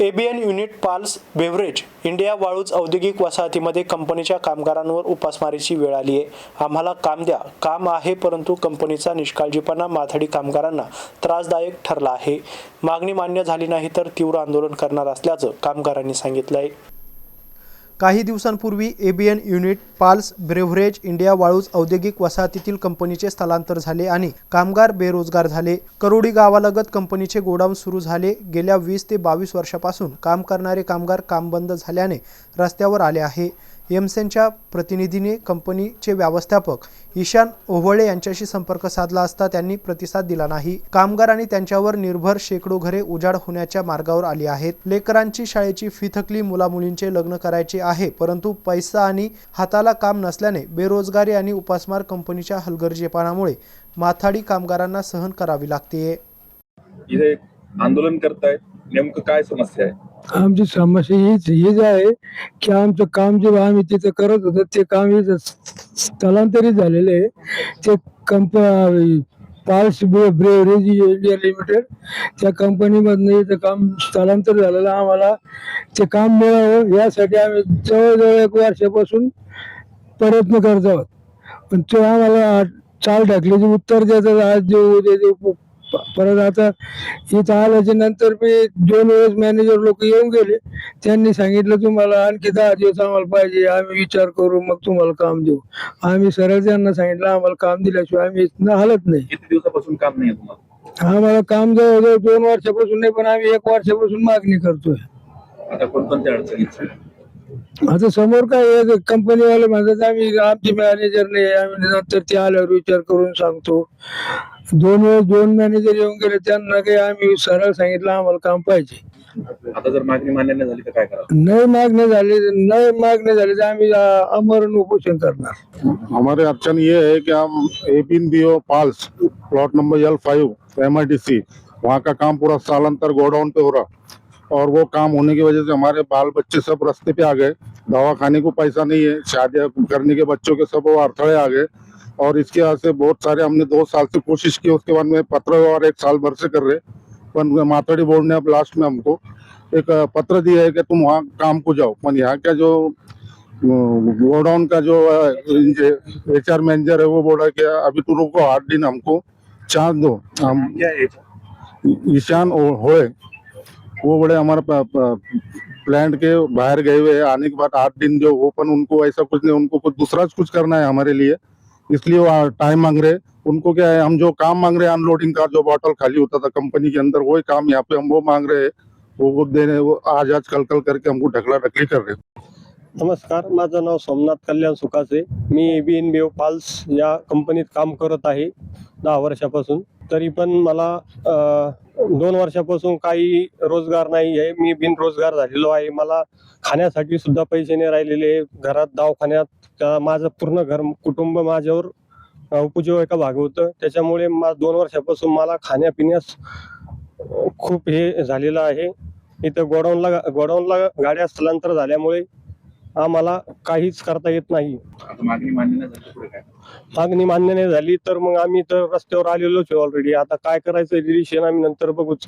ABN unit pals beverage India Waluj औद्योगिक वसाहतीमध्ये कंपनीच्या कामगारांवर उपासमारीची वेळ आली आहे. आम्हाला काम द्या. काम आहे परंतु कंपनीचा निष्काळजीपणा माथाडी कामगारांना त्रासदायक ठरला आहे. मागणी मान्य झाली नाही तर तीव्र आंदोलन करणार असल्याचं कामगारांनी सांगितलं आहे काही दिवसांपूर्वी ABN unit pals beverage India Waluj औद्योगिक वसाहतीतील कंपनीचे स्थलांतर झाले आणि कामगार बेरोजगार झाले. करोडी गावालगत कंपनीचे गोडाऊन सुरू झाले. गेल्या वीस ते बावीस वर्षापासून काम करणारे कामगार काम बंद झाल्याने रस्त्यावर आले आहे. एमसेनच्या प्रतिनिधीने कंपनीचे व्यवस्थापक ईशान ओव्हळे यांच्याशी संपर्क साधला असता त्यांनी प्रतिसाद दिला नाही. कामगार आणि त्यांच्यावर निर्भर शेकडो घरे उजाड होण्याच्या मार्गावर आली आहेत. लेकरांची शाळेची फी थकली मुलामुलींचे लग्न करायचे आहे परंतु पैसा आणि हाताला काम नसल्याने बेरोजगारी आणि उपासमार कंपनीच्या हलगर्जीपणामुळे माथाडी कामगारांना सहन करावी लागते आंदोलन करतायत. नेमकं काय समस्या आहे? आमची समस्या हीच हीच आहे की आमचं काम जे आम्ही तिथं करत होतो ते काम हे स्थलांतरित झालेले आहे. ते कंप पार्स ब्रेवरेज इंडिया लिमिटेड त्या कंपनीमधनं इथं काम स्थलांतर झालेलं आम्हाला. ते काम मिळावं यासाठी आम्ही जवळजवळ एक वर्षापासून प्रयत्न करत आहोत. पण ते आम्हाला चाल ढकलीचे उत्तर देतात आज देऊ उद्या देऊ परत आता इथं आल्याच्यानंतर मी दोन वेळेस मॅनेजर लोक येऊन गेले. त्यांनी सांगितलं तुम्हाला आणखी दहा दिवस आम्हाला पाहिजे. आम्ही विचार करू मग तुम्हाला काम देऊ. आम्ही सरळ त्यांना सांगितलं आम्हाला काम दिल्याशिवाय आम्ही इथनं हलत नाही. किती दिवसापासून काम नाही आहे तुम्हाला? आम्हाला काम जवळजवळ दोन वर्षापासून नाही पण आम्ही एक वर्षापासून मागणी करतोय. आता कोणकोणत्या अडचणीत? आता समोर काय कंपनीवाले म्हणतात आम्ही आमचे मॅनेजर नाही आम्ही नंतर ते आल्यावर विचार करून सांगतो. दोन वेळेस दोन मॅनेजर येऊन गेले त्यांना काही आम्ही सरळ सांगितलं आम्हाला काम पाहिजे. आता जर मागणी मान्य नाही झाली तर काय करा नाही मागणी झाली नाही मागणी झाली तर आम्ही अ, आमरण उपोषण करणार. हमारे अड़चन ये है कि हम एपीन B O पाल्स plot number L five M I D C वहाँ का काम पूरा सालांतर गोडाउन पे हो रहा। और वो काम होने की वजह से हमारे बाल बच्चे सब रास्ते पे आ गए। दवा खाने को पैसा नहीं है शादियाँ करने के बच्चों के सब वो अड़थड़े आ गए। और इसके वजह से बहुत सारे हमने दो साल से कोशिश की उसके बाद में पत्र व्यवहार एक साल भर से कर रहे। पर माथाड़ी बोर्ड ने अब लास्ट में हमको एक पत्र दिया है कि तुम वहाँ काम को जाओ। पर यहाँ का जो गोडाउन का जो एच आर मैनेजर है वो बोला कि अभी तू रुको आठ दिन हमको चांस दो। हम ईशान होए। वो बड़े हमारे प्लांट के बाहर गए हुए हैं। आने के बाद आठ दिन जो ओपन उनको ऐसा कुछ नहीं उनको कुछ दूसरा कुछ करना है हमारे लिए। इसलिए वो टाइम मांग रहे उनको क्या है हम जो काम मांग रहे हैं अनलोडिंग का जो बॉटल खाली होता था कंपनी के अंदर वही काम यहाँ पे हम वो मांग रहे हैं। वो वो दे रहे वो आज आज कल कल करके हमको ढकला ढकली कर रहे नमस्कार माझं नाव सोमनाथ कल्याण सुखासे मी बी एन बी ओ पाल्स या कंपनीत काम करत आहे दहा वर्षापासून. तरी पण मला अ, दोन वर्षापासून काही रोजगार नाही आहे. मी बिनरोजगार झालेलो आहे. मला खाण्यासाठी सुद्धा पैसे नाही राहिलेले आहे. घरात दवाखान्यात त्या माझं पूर्ण घर कुटुंब माझ्यावर उपजीविका भागवतं त्याच्यामुळे मा दोन वर्षापासून मला खाण्यापिण्यास खूप हे झालेलं आहे. इथं गोडाऊनला गोडाऊनला गाड्या स्थलांतर झाल्यामुळे आम्हाला काहीच करता येत नाही. आता मागणी मान्य नाही झाली तर पुढे काय? मागणी मान्य नाही झाली तर मग आम्ही तर रस्त्यावर आलेलोच आहे ऑलरेडी आता काय करायचं डिसिशन आम्ही नंतर बघूच.